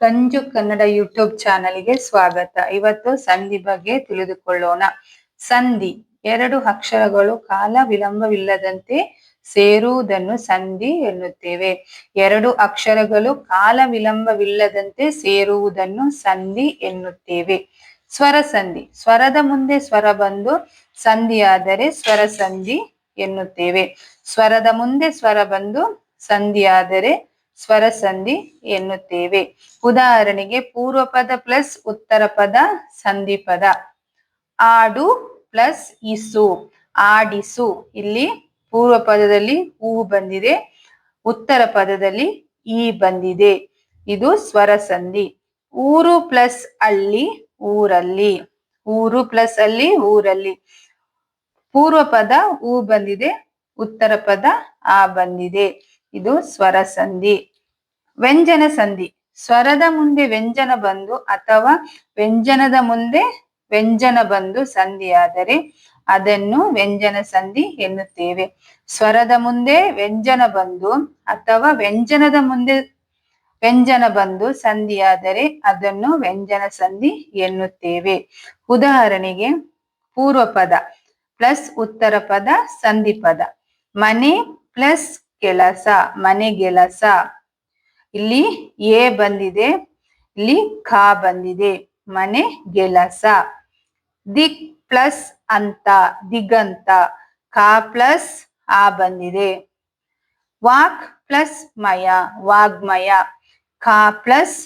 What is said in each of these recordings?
ಕಂಜು Kannada YouTube ಚಾನಲ್ಗೆ ಸ್ವಾಗತ. ಇವತ್ತು ಸಂಧಿ ಬಗ್ಗೆ ತಿಳಿದುಕೊಳ್ಳೋಣ. ಸಂಧಿ, ಎರಡು ಅಕ್ಷರಗಳು ಕಾಲ ವಿಳಂಬವಿಲ್ಲದಂತೆ ಸೇರುವುದನ್ನು ಸಂಧಿ ಎನ್ನುತ್ತೇವೆ. ಎರಡು ಅಕ್ಷರಗಳು ಕಾಲ ವಿಳಂಬವಿಲ್ಲದಂತೆ ಸೇರುವುದನ್ನು ಸಂಧಿ ಎನ್ನುತ್ತೇವೆ. ಸ್ವರ ಸಂಧಿ, ಸ್ವರದ ಮುಂದೆ ಸ್ವರ ಬಂದು ಸಂಧಿಯಾದರೆ ಸ್ವರ ಸಂಧಿ ಎನ್ನುತ್ತೇವೆ. ಸ್ವರದ ಮುಂದೆ ಸ್ವರ ಬಂದು ಸಂಧಿಯಾದರೆ ಸ್ವರ ಸಂಧಿ ಎನ್ನುತ್ತೇವೆ. ಉದಾಹರಣೆಗೆ ಪೂರ್ವ ಪದ ಪ್ಲಸ್ ಉತ್ತರ ಪದ ಸಂಧಿ ಪದ. ಆಡು ಪ್ಲಸ್ ಇಸು. ಆಡಿಸು. ಇಲ್ಲಿ ಪೂರ್ವ ಪದದಲ್ಲಿ ಹೂ ಬಂದಿದೆ. ಉತ್ತರ ಪದದಲ್ಲಿ ಈ ಬಂದಿದೆ. ಇದು ಸ್ವರ ಸಂಧಿ. ಊರು ಪ್ಲಸ್ ಅಲ್ಲಿ ಊರಲ್ಲಿ. ಊರು ಪ್ಲಸ್ ಅಲ್ಲಿ ಊರಲ್ಲಿ. ಪೂರ್ವ ಪದ ಹೂ ಬಂದಿದೆ. ಉತ್ತರ ಪದ ಆ ಬಂದಿದೆ. ಇದು ಸ್ವರ ಸಂಧಿ. ವ್ಯಂಜನ ಸಂಧಿ. ಸ್ವರದ ಮುಂದೆ ವ್ಯಂಜನ ಬಂದು ಅಥವಾ ವ್ಯಂಜನದ ಮುಂದೆ ವ್ಯಂಜನ ಬಂದು ಸಂಧಿಯಾದರೆ ಅದನ್ನು ವ್ಯಂಜನ ಸಂಧಿ ಎನ್ನುತ್ತೇವೆ. ಸ್ವರದ ಮುಂದೆ ವ್ಯಂಜನ ಬಂದು ಅಥವಾ ವ್ಯಂಜನದ ಮುಂದೆ ವ್ಯಂಜನ ಬಂದು ಸಂಧಿಯಾದರೆ ಅದನ್ನು ವ್ಯಂಜನ ಸಂಧಿ ಎನ್ನುತ್ತೇವೆ. ಉದಾಹರಣೆಗೆ ಪೂರ್ವ ಪದ ಪ್ಲಸ್ ಉತ್ತರ ಪದ ಸಂಧಿ ಪದ ಮನೆ ಪ್ಲಸ್ ಕೆಲಸ, ಮನೆ ಗೆಲಸ ಇಲ್ಲಿ ಎ ಬಂದಿದೆ, ಇಲ್ಲಿ ಖ ಬಂದಿದೆ, ಮನೆ ಗೆಲಸ ದಿಕ್ ಪ್ಲಸ್ ಅಂತ, ದಿಗಂತ. ಕ ಪ್ಲಸ್ ಆ ಬಂದಿದೆ. ವಾಕ್ ಪ್ಲಸ್ ಮಯ, ವಾಗ್ಮಯ. ಖ ಪ್ಲಸ್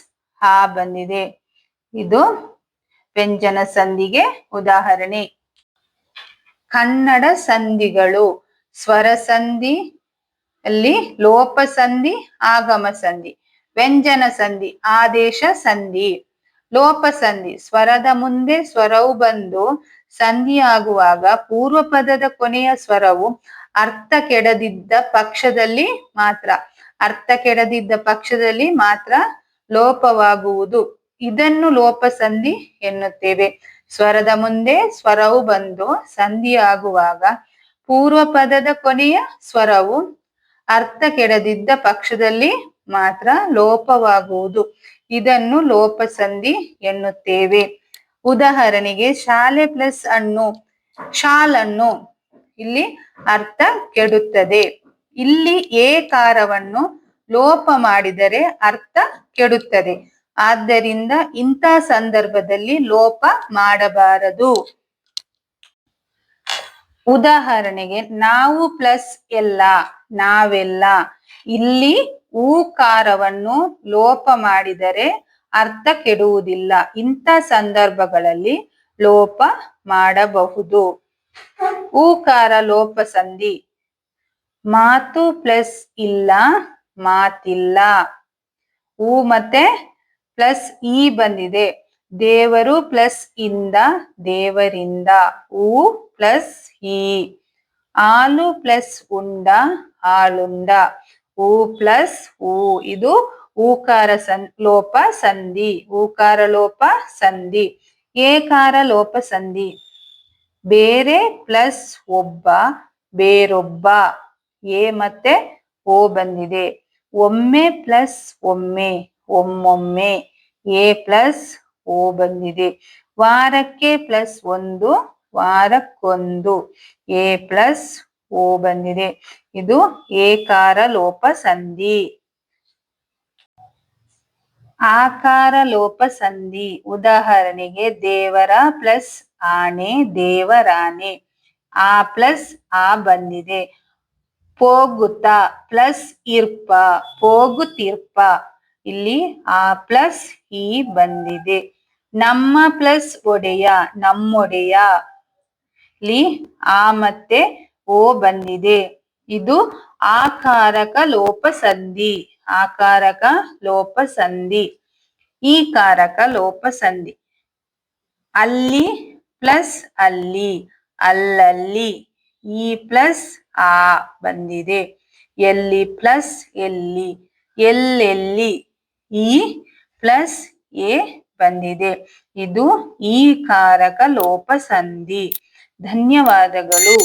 ಆ ಬಂದಿದೆ. ಇದು ವ್ಯಂಜನ ಸಂಧಿಗೆ ಉದಾಹರಣೆ. ಕನ್ನಡ ಸಂಧಿಗಳು, ಸ್ವರ ಸಂಧಿ ಅಲ್ಲಿ ಲೋಪ ಸಂಧಿ, ಆಗಮ ಸಂಧಿ, ವ್ಯಂಜನ ಸಂಧಿ, ಆದೇಶ ಸಂಧಿ. ಲೋಪ ಸಂಧಿ, ಸ್ವರದ ಮುಂದೆ ಸ್ವರವು ಬಂದು ಸಂಧಿ ಆಗುವಾಗ ಪೂರ್ವ ಪದದ ಕೊನೆಯ ಸ್ವರವು ಅರ್ಥ ಕೆಡದಿದ್ದ ಪಕ್ಷದಲ್ಲಿ ಮಾತ್ರ, ಅರ್ಥ ಕೆಡದಿದ್ದ ಪಕ್ಷದಲ್ಲಿ ಮಾತ್ರ ಲೋಪವಾಗುವುದು. ಇದನ್ನು ಲೋಪ ಸಂಧಿ ಎನ್ನುತ್ತೇವೆ. ಸ್ವರದ ಮುಂದೆ ಸ್ವರವು ಬಂದು ಸಂಧಿ ಆಗುವಾಗ ಪೂರ್ವ ಪದದ ಕೊನೆಯ ಸ್ವರವು ಅರ್ಥ ಕೆಡದಿದ್ದ ಪಕ್ಷದಲ್ಲಿ ಮಾತ್ರ ಲೋಪವಾಗುವುದು. ಇದನ್ನು ಲೋಪ ಸಂಧಿ ಎನ್ನುತ್ತೇವೆ. ಉದಾಹರಣೆಗೆ ಶಾಲೆ ಪ್ಲಸ್ ಹಣ್ಣು ಶಾಲನ್ನು ಇಲ್ಲಿ ಅರ್ಥ ಕೆಡುತ್ತದೆ. ಇಲ್ಲಿ ಏಕಾರವನ್ನು ಲೋಪ ಮಾಡಿದರೆ ಅರ್ಥ ಕೆಡುತ್ತದೆ. ಆದ್ದರಿಂದ ಇಂಥ ಸಂದರ್ಭದಲ್ಲಿ ಲೋಪ ಮಾಡಬಾರದು. ಉದಾಹರಣೆಗೆ ನಾವು ಪ್ಲಸ್ ಎಲ್ಲ, ನಾವೆಲ್ಲ, ಇಲ್ಲಿ ಊಕಾರವನ್ನು ಲೋಪ ಮಾಡಿದರೆ ಅರ್ಥ ಕೆಡುವುದಿಲ್ಲ. ಇಂಥ ಸಂದರ್ಭಗಳಲ್ಲಿ ಲೋಪ ಮಾಡಬಹುದು. ಊಕಾರ, ಲೋಪ ಸಂಧಿ. ಮಾತು ಪ್ಲಸ್ ಇಲ್ಲ, ಮಾತಿಲ್ಲ. ಊ ಮತ್ತೆ ಪ್ಲಸ್ ಇ ಬಂದಿದೆ. ದೇವರು ಪ್ಲಸ್ ಇಂದ ದೇವರಿಂದ ಉ ಪ್ಲಸ್ ಈ ಹಾಲು ಪ್ಲಸ್ ಉಂಡ, ಹಾಲುಂಡ ಉ ಪ್ಲಸ್ ಉ ಇದು ಊಕಾರ ಸನ್, ಲೋಪ ಸಂಧಿ, ಊಕಾರ ಲೋಪ ಸಂಧಿ, ಏಕಾರ ಲೋಪ ಸಂಧಿ, ಬೇರೆ ಪ್ಲಸ್ ಒಬ್ಬ, ಬೇರೊಬ್ಬ, ಎ ಮತ್ತೆ ಓ ಬಂದಿದೆ, ಒಮ್ಮೆ ಪ್ಲಸ್ ಒಮ್ಮೆ, ಒಮ್ಮೊಮ್ಮೆ, ಎ ಪ್ಲಸ್ ಓ ಬಂದಿದೆ. ವಾರಕ್ಕೆ ಪ್ಲಸ್ ಒಂದು, ವಾರಕ್ಕೊಂದು. ಎ ಪ್ಲಸ್ ಓ ಬಂದಿದೆ. ಇದು ಏಕಾರ ಲೋಪ ಸಂಧಿ. ಆಕಾರ ಲೋಪ ಸಂಧಿ. ಉದಾಹರಣೆಗೆ ದೇವರ ಪ್ಲಸ್ ಆನೆ, ದೇವರಾನೆ. ಆ ಪ್ಲಸ್ ಆ ಬಂದಿದೆ. ಪೋಗುತ ಪ್ಲಸ್ ಇರ್ಪ, ಪೋಗುತಿರ್ಪ. ಇಲ್ಲಿ ಆ ಪ್ಲಸ್ ಈ ಬಂದಿದೆ. ನಮ್ಮ ಪ್ಲಸ್ ಒಡೆಯ, ನಮ್ಮೊಡೆಯ. ಇಲ್ಲಿ ಆ ಮತ್ತೆ ಓ ಬಂದಿದೆ. ಇದು ಆಕಾರಕ ಲೋಪ ಸಂಧಿ ಆಕಾರಕ ಲೋಪ ಸಂಧಿ ಈ ಕಾರಕ ಲೋಪ ಸಂಧಿ ಅಲ್ಲಿ ಪ್ಲಸ್ ಅಲ್ಲಿ, ಅಲ್ಲಲ್ಲಿ, ಈ ಪ್ಲಸ್ ಆ ಬಂದಿದೆ. ಎಲ್ಲಿ ಪ್ಲಸ್ ಎಲ್ಲಿ, ಎಲ್ಲೆಲ್ಲಿ, ಈ ಪ್ಲಸ್ ಎ ಬಂದಿದೆ. ಇದು ಈ ಕಾರಕ ಲೋಪ ಸಂಧಿ ಧನ್ಯವಾದಗಳು.